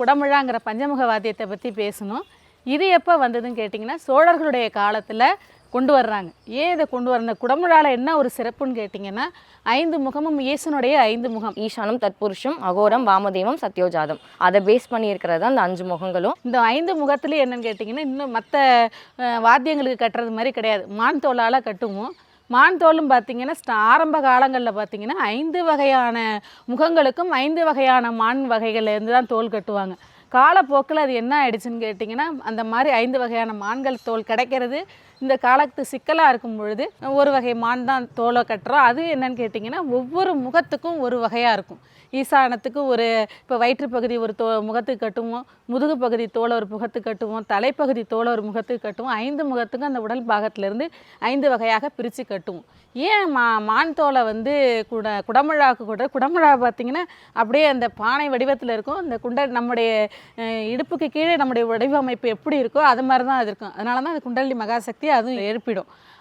குடமுழாங்கிற பஞ்சமுக வாத்தியத்தை பற்றி பேசணும். இது எப்போ வந்ததுன்னு கேட்டிங்கன்னா சோழர்களுடைய காலத்தில் கொண்டு வர்றாங்க. ஏன் இதை கொண்டு வர குடமுழால என்ன ஒரு சிறப்புன்னு கேட்டிங்கன்னா ஐந்து முகமும் இயேசுனுடைய ஐந்து முகம். ஈசானம் தத்புருஷம் அகோரம் வாமதேவம் சத்யோஜாதம். அதை பேஸ் பண்ணி இருக்கிறது அந்த அஞ்சு முகங்களும். இந்த ஐந்து முகத்துலேயே என்னன்னு கேட்டிங்கன்னா இன்னும் மற்ற வாத்தியங்களுக்கு கட்டுறது மாதிரி கிடையாது. மான் தோலால் கட்டுவோம். மான் தோலும் பார்த்தீங்கன்னா ஆரம்ப காலங்களில் பார்த்தீங்கன்னா ஐந்து வகையான முகங்களுக்கும் ஐந்து வகையான மான் வகைகள்லேருந்து தான் தோல் கட்டுவாங்க. காலப்போக்கில் அது என்ன ஆயிடுச்சுன்னு கேட்டிங்கன்னா அந்த மாதிரி ஐந்து வகையான மான்கள் தோல் கிடைக்கிறது. இந்த காலத்து சிக்கலாக இருக்கும் பொழுது ஒரு வகை மான் தான் தோலை கட்டுறோம் அது என்னன்னு கேட்டிங்கன்னா ஒவ்வொரு முகத்துக்கும் ஒரு வகையாக இருக்கும். ஈசானத்துக்கு ஒரு இப்போ வயிற்றுப்பகுதி ஒரு தோ முகத்துக்கு கட்டுவோம். முதுகு பகுதி தோலை ஒரு முகத்துக்கு கட்டுவோம். தலைப்பகுதி தோலை ஒரு முகத்துக்கு கட்டுவோம். ஐந்து முகத்துக்கும் அந்த உடல் பாகத்திலேருந்து ஐந்து வகையாக பிரித்து கட்டுவோம். ஏன் மா மான் தோலை வந்து குட குடமிழாவுக்கு கூட குடமிழா பார்த்திங்கன்னா அப்படியே அந்த பானை வடிவத்தில் இருக்கும். அந்த குண்ட நம்முடைய இடுப்புக்கு கீழே நம்முடைய வடிவமைப்பு எப்படி இருக்கோ அது மாதிரி தான் அது இருக்கும். அதனால தான் அது குண்டலி மகாசக்தி அதுவும் எழுப்பிடும்.